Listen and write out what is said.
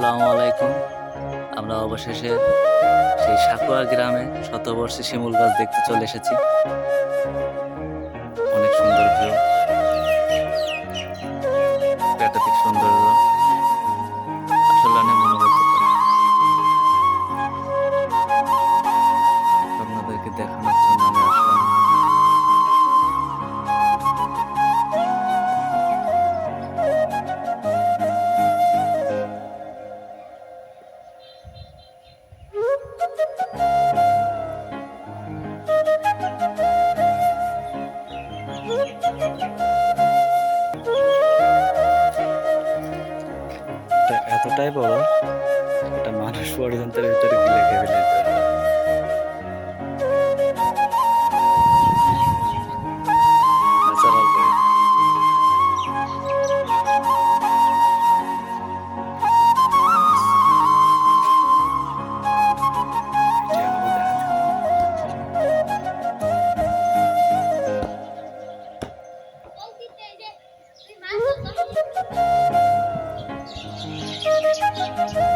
আসসালামু আলাইকুম। আমরা অবশেষে সেই সাকুয়া গ্রামে শতবর্ষী শিমুল গাছ দেখতে চলে এসেছি। অনেক সুন্দর ভিউ। এতটাই বড় এটা মানুষ পর্যন্তের ভিতরে গিলে খেয়ে ফেলেছে Mama. Thank you.